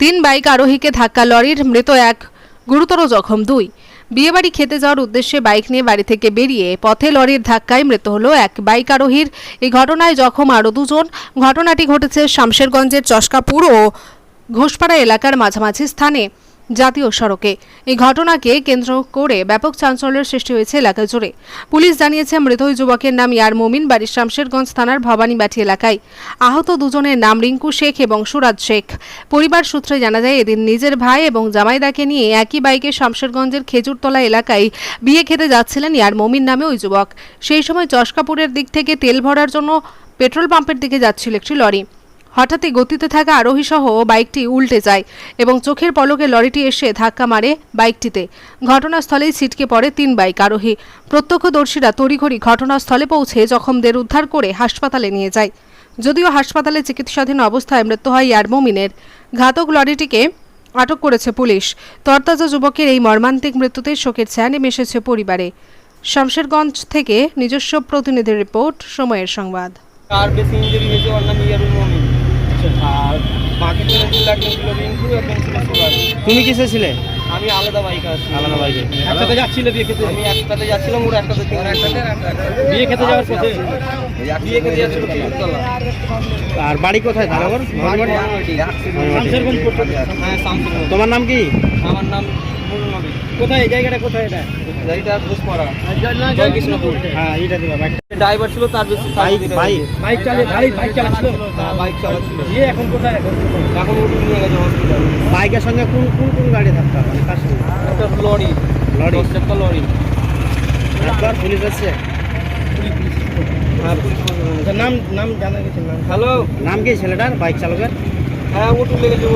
তিন বাইক আরোহীকে ধাক্কা, লরির মৃত এক, গুরুতর জখম দুই। বিয়েবাড়ি খেতে যাওয়ার উদ্দেশ্যে বাইক নিয়ে বাড়ি থেকে বেরিয়ে পথে লরির ধাক্কায় মৃত হল এক বাইক আরোহীর। এই ঘটনায় জখম আরও দুজন। ঘটনাটি ঘটেছে শামশেরগঞ্জের চশকাপুর ও ঘোষপাড়া এলাকার মাঝামাঝি স্থানে। জাতীয় সড়কে। এই ঘটনাকে কেন্দ্র করে ব্যাপক চাঞ্চল্যের সৃষ্টি হয়েছে এলাকা জুড়ে। পুলিশ জানিয়েছে, মৃত ওই যুবকের নাম ইয়ার মোমিন, বাড়ির শামশেরগঞ্জ থানার ভবানীবাটি এলাকায়। আহত দুজনের নাম রিঙ্কু শেখ এবং সুরাজ শেখ। পরিবার সূত্রে জানা যায়, এদিন নিজের ভাই এবং জামাইদাকে নিয়ে একই বাইকে শামশেরগঞ্জের খেজুরতলা এলাকায় বিয়ে খেতে যাচ্ছিলেন ইয়ার মোমিন নামে ওই যুবক। সেই সময় চশকাপুরের দিক থেকে তেল ভরার জন্য পেট্রোল পাম্পের দিকে যাচ্ছিল একটি লরি। হঠাৎই গতিতে থাকা আরোহী সহ বাইকটি উল্টে যায় এবং চোখের পলকে লরিটি এসে ধাক্কা মারে বাইকটিতে। ঘটনাস্থলেই ছিটকে পড়ে তিন বাইক আরোহী। প্রত্যক্ষদর্শীরা তড়িঘড়ি ঘটনাস্থলে পৌঁছে জখমদের উদ্ধার করে হাসপাতালে নিয়ে যায়। যদিও হাসপাতালে চিকিৎসাধীন অবস্থায় মৃত্যু হয় ইয়ার মমিনের। ঘাতক লরিটিকে আটক করেছে পুলিশ। তরতাজা যুবকের এই মর্মান্তিক মৃত্যুতে শোকের ছায়া নেমে এসেছে পরিবারে। শামশেরগঞ্জ থেকে নিজস্ব প্রতিনিধির রিপোর্ট, সময়ের সংবাদ। আর বেশি ইঞ্জুরি হয়েছে? নাম ইয়ারুল মমিন। আর বাকি তুমি কিসে ছিলে? আমি আলাদা বাইকে আছি। আলাদা বাইকে। একসাথে যাচ্ছিল বিয়ে খেতে। আমি একসাথে যাচ্ছিলাম ওরা একসাথে বিয়ে খেতে যাওয়ার পথে? বিয়ে খেতে যাচ্ছিল আর বাড়ি কোথায়? হ্যাঁ শামশেরগঞ্জ তোমার নাম কি? আমার নাম নবী। কোথায়? এই জায়গাটা কোথায় এটা? গাড়িটা ঘুষপাড়া। জয়কৃষ্ণপুর। হ্যাঁ দিবা ড্রাইভার ছিল তার বেশি বাইক বাইক বাইক চালিয়ে গাড়ি বাইক চালাচ্ছিল? হ্যাঁ বাইক চালাচ্ছিল। দিয়ে এখন কোথায়? এখন এখন উঠে নিয়ে গেছে হসপিটাল বাইকের সঙ্গে কোন কোন কোন গাড়ি থাকতো মানে কার সঙ্গে? একটা লরি। লরি। লরি। পুলিশ হ্যাঁ নাম নাম জানা গেছে নাম। হ্যালো নাম কি ছেলেটার? বাইক চালকের? হ্যাঁ ও তুলে গেছে।